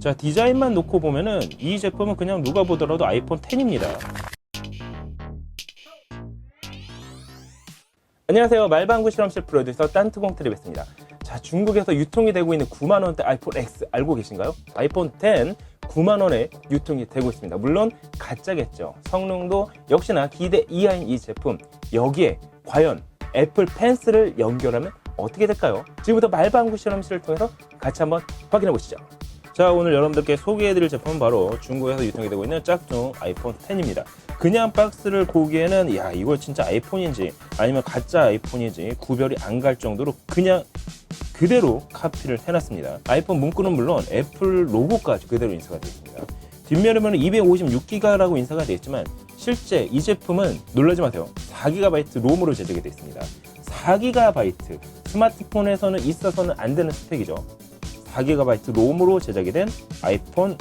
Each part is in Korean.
자 디자인만 놓고 보면은 이 제품은 그냥 누가 보더라도 아이폰 10입니다. 안녕하세요 말방구 실험실 프로듀서 딴트공 트리베스입니다. 자 중국에서 유통이 되고 있는 9만 원대 아이폰 X 알고 계신가요? 아이폰 10 9만 원에 유통이 되고 있습니다. 물론 가짜겠죠. 성능도 역시나 기대 이하인 이 제품 여기에 과연 애플 펜스를 연결하면 어떻게 될까요? 지금부터 말방구 실험실을 통해서 같이 한번 확인해 보시죠. 자 오늘 여러분들께 소개해드릴 제품은 바로 중국에서 유통이 되고 있는 짝퉁 아이폰 10입니다. 그냥 박스를 보기에는 야 이거 진짜 아이폰인지 아니면 가짜 아이폰인지 구별이 안 갈 정도로 그냥 그대로 카피를 해놨습니다. 아이폰 문구는 물론 애플 로고까지 그대로 인쇄가 되어 있습니다. 뒷면에 보면 256기가라고 인쇄가 되어 있지만 실제 이 제품은 놀라지 마세요. 4GB 롬으로 제작이 되어 있습니다. 4GB 스마트폰에서는 있어서는 안 되는 스펙이죠. 4GB 롬으로 제작이 된 아이폰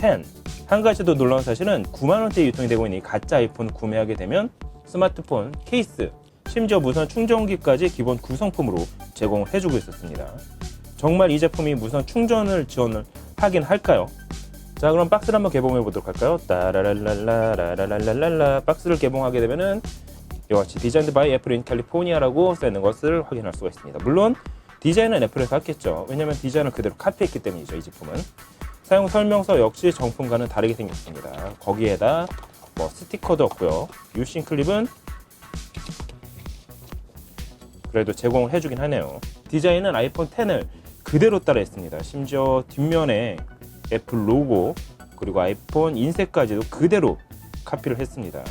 10. 한 가지 더 놀라운 사실은 9만원대에 유통이 되고 있는 이 가짜 아이폰 구매하게 되면 스마트폰 케이스, 심지어 무선 충전기까지 기본 구성품으로 제공을 해주고 있었습니다. 정말 이 제품이 무선 충전을 지원을 하긴 할까요? 자 그럼 박스를 한번 개봉해 보도록 할까요? 따라랄랄라라랄랄랄라 박스를 개봉하게 되면은 이와 같이 디자인드 바이 애플 인 캘리포니아라고 써있는 것을 확인할 수가 있습니다. 물론 디자인은 애플에서 했겠죠. 왜냐면 디자인을 그대로 카피했기 때문이죠. 이 제품은. 사용 설명서 역시 정품과는 다르게 생겼습니다. 거기에다 뭐 스티커도 없고요. 유심 클립은 그래도 제공을 해주긴 하네요. 디자인은 아이폰 10을 그대로 따라했습니다. 심지어 뒷면에 애플 로고 그리고 아이폰 인쇄까지도 그대로 카피를 했습니다.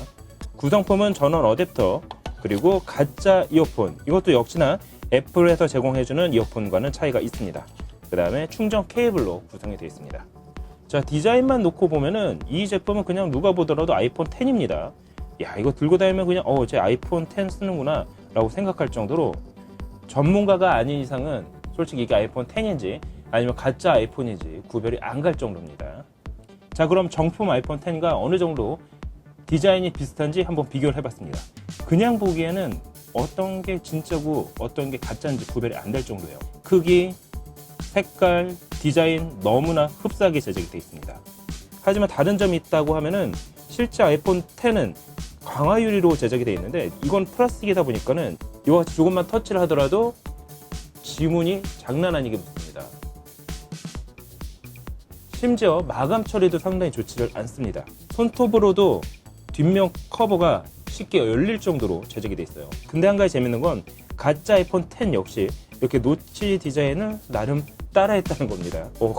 구성품은 전원 어댑터 그리고 가짜 이어폰 이것도 역시나 애플에서 제공해주는 이어폰과는 차이가 있습니다. 그 다음에 충전 케이블로 구성이 되어 있습니다. 자 디자인만 놓고 보면은 이 제품은 그냥 누가 보더라도 아이폰 10입니다. 야 이거 들고 다니면 그냥 어제 아이폰 10 쓰는구나 라고 생각할 정도로 전문가가 아닌 이상은 솔직히 이게 아이폰 10인지 아니면 가짜 아이폰인지 구별이 안 갈 정도입니다. 자 그럼 정품 아이폰 10과 어느 정도 디자인이 비슷한지 한번 비교를 해봤습니다. 그냥 보기에는 어떤 게 진짜고 어떤 게 가짜인지 구별이 안 될 정도예요. 크기, 색깔, 디자인 너무나 흡사하게 제작이 되어 있습니다. 하지만 다른 점이 있다고 하면은 실제 아이폰 10은 강화 유리로 제작이 되어 있는데 이건 플라스틱이다 보니까는 이와 같이 조금만 터치를 하더라도 지문이 장난 아니게 붙습니다. 심지어 마감 처리도 상당히 좋지를 않습니다. 손톱으로도 뒷면 커버가 쉽게 열릴 정도로 제작이 돼 있어요. 근데 한 가지 재밌는 건 가짜 아이폰 10 역시 이렇게 노치 디자인을 나름 따라했다는 겁니다. 오.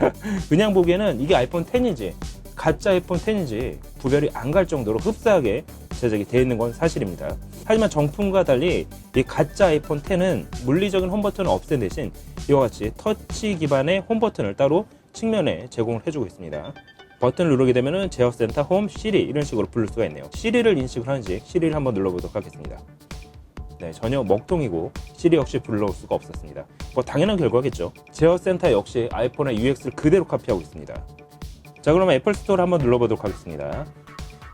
그냥 보기에는 이게 아이폰 10인지 가짜 아이폰 10인지 구별이 안 갈 정도로 흡사하게 제작이 되어 있는 건 사실입니다. 하지만 정품과 달리 이 가짜 아이폰 10은 물리적인 홈 버튼을 없앤 대신 이와 같이 터치 기반의 홈 버튼을 따로 측면에 제공을 해주고 있습니다. 버튼을 누르게 되면 제어 센터, 홈, 시리 이런 식으로 부를 수가 있네요. 시리를 인식을 하는지 시리를 한번 눌러보도록 하겠습니다. 네, 전혀 먹통이고 시리 역시 불러올 수가 없었습니다. 뭐 당연한 결과겠죠. 제어 센터 역시 아이폰의 UX를 그대로 카피하고 있습니다. 자, 그러면 애플 스토어를 한번 눌러보도록 하겠습니다.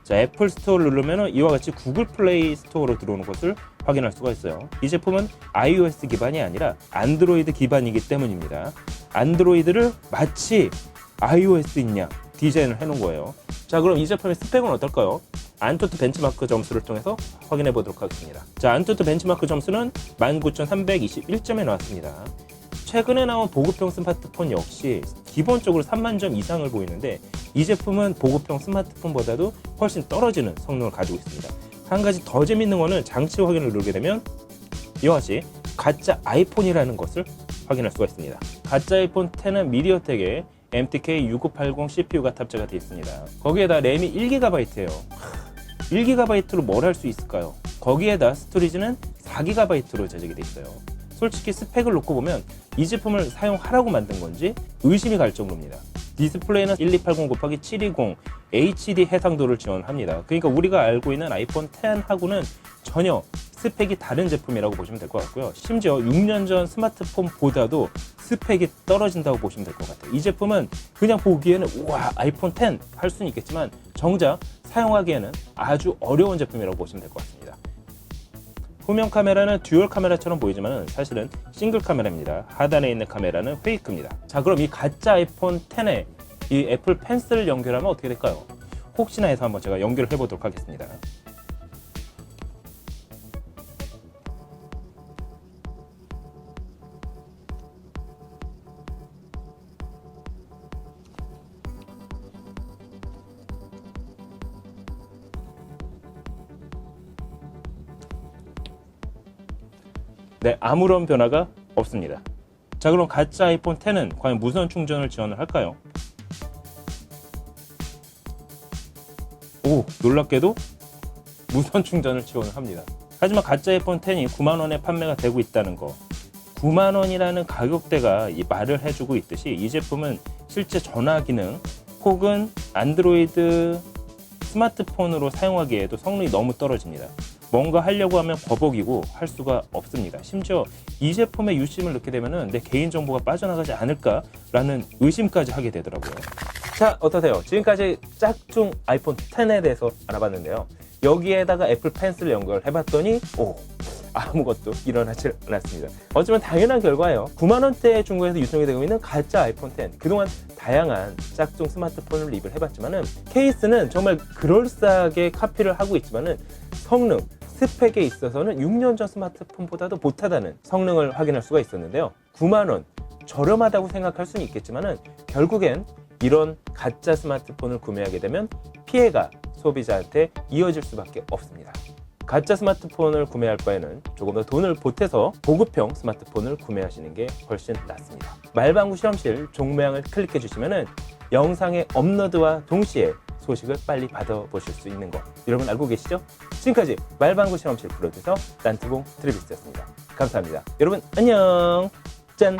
자, 애플 스토어를 누르면 이와 같이 구글 플레이 스토어로 들어오는 것을 확인할 수가 있어요. 이 제품은 iOS 기반이 아니라 안드로이드 기반이기 때문입니다. 안드로이드를 마치 iOS인 양 디자인을 해놓은 거예요. 자, 그럼 이 제품의 스펙은 어떨까요? 안투트 벤치마크 점수를 통해서 확인해 보도록 하겠습니다. 자, 안투트 벤치마크 점수는 19,321점에 나왔습니다. 최근에 나온 보급형 스마트폰 역시 기본적으로 3만 점 이상을 보이는데 이 제품은 보급형 스마트폰보다도 훨씬 떨어지는 성능을 가지고 있습니다. 한 가지 더 재밌는 거는 장치 확인을 누르게 되면 이와 같이 가짜 아이폰이라는 것을 확인할 수가 있습니다. 가짜 아이폰 10은 미디어텍의 MTK 6980 CPU가 탑재가 되어 있습니다. 거기에다 램이 1GB예요. 1GB로 뭘 할 수 있을까요? 거기에다 스토리지는 4GB로 제작이 되어 있어요. 솔직히 스펙을 놓고 보면 이 제품을 사용하라고 만든 건지 의심이 갈 정도입니다. 디스플레이는 1280 곱하기 720 HD 해상도를 지원합니다. 그러니까 우리가 알고 있는 아이폰 10하고는 전혀 스펙이 다른 제품이라고 보시면 될 것 같고요. 심지어 6년 전 스마트폰보다도 스펙이 떨어진다고 보시면 될 것 같아요. 이 제품은 그냥 보기에는 우와 아이폰 10 할 수는 있겠지만 정작 사용하기에는 아주 어려운 제품이라고 보시면 될 것 같습니다. 후면 카메라는 듀얼 카메라처럼 보이지만 사실은 싱글 카메라입니다. 하단에 있는 카메라는 페이크입니다. 자, 그럼 이 가짜 아이폰 10에 이 애플 펜슬을 연결하면 어떻게 될까요? 혹시나 해서 한번 제가 연결을 해보도록 하겠습니다. 네, 아무런 변화가 없습니다. 자, 그럼 가짜 아이폰 10은 과연 무선 충전을 지원을 할까요? 오, 놀랍게도 무선 충전을 지원을 합니다. 하지만 가짜 아이폰 10이 9만 원에 판매가 되고 있다는 거. 9만 원이라는 가격대가 이 말을 해주고 있듯이 이 제품은 실제 전화 기능 혹은 안드로이드 스마트폰으로 사용하기에도 성능이 너무 떨어집니다. 뭔가 하려고 하면 버벅이고 할 수가 없습니다. 심지어 이 제품에 유심을 넣게 되면은 내 개인 정보가 빠져나가지 않을까라는 의심까지 하게 되더라고요. 자, 어떠세요? 지금까지 짝퉁 아이폰 10에 대해서 알아봤는데요. 여기에다가 애플 펜슬 연결해봤더니 오 아무것도 일어나질 않았습니다. 어쩌면 당연한 결과예요. 9만 원대 중국에서 유통이 되고 있는 가짜 아이폰 10. 그동안 다양한 짝퉁 스마트폰을 리뷰를 해봤지만은 케이스는 정말 그럴싸하게 카피를 하고 있지만은 성능, 스펙에 있어서는 6년 전 스마트폰보다도 못하다는 성능을 확인할 수가 있었는데요. 9만 원 저렴하다고 생각할 수는 있겠지만은 결국엔 이런 가짜 스마트폰을 구매하게 되면 피해가 소비자한테 이어질 수밖에 없습니다. 가짜 스마트폰을 구매할 바에는 조금 더 돈을 보태서 보급형 스마트폰을 구매하시는 게 훨씬 낫습니다. 말방구 실험실 종모양을 클릭해 주시면은 영상의 업로드와 동시에 소식을 빨리 받아보실 수 있는 거 여러분 알고 계시죠? 지금까지 말방구 실험실 프로듀서 란트공 트레비스였습니다. 감사합니다. 여러분 안녕 짠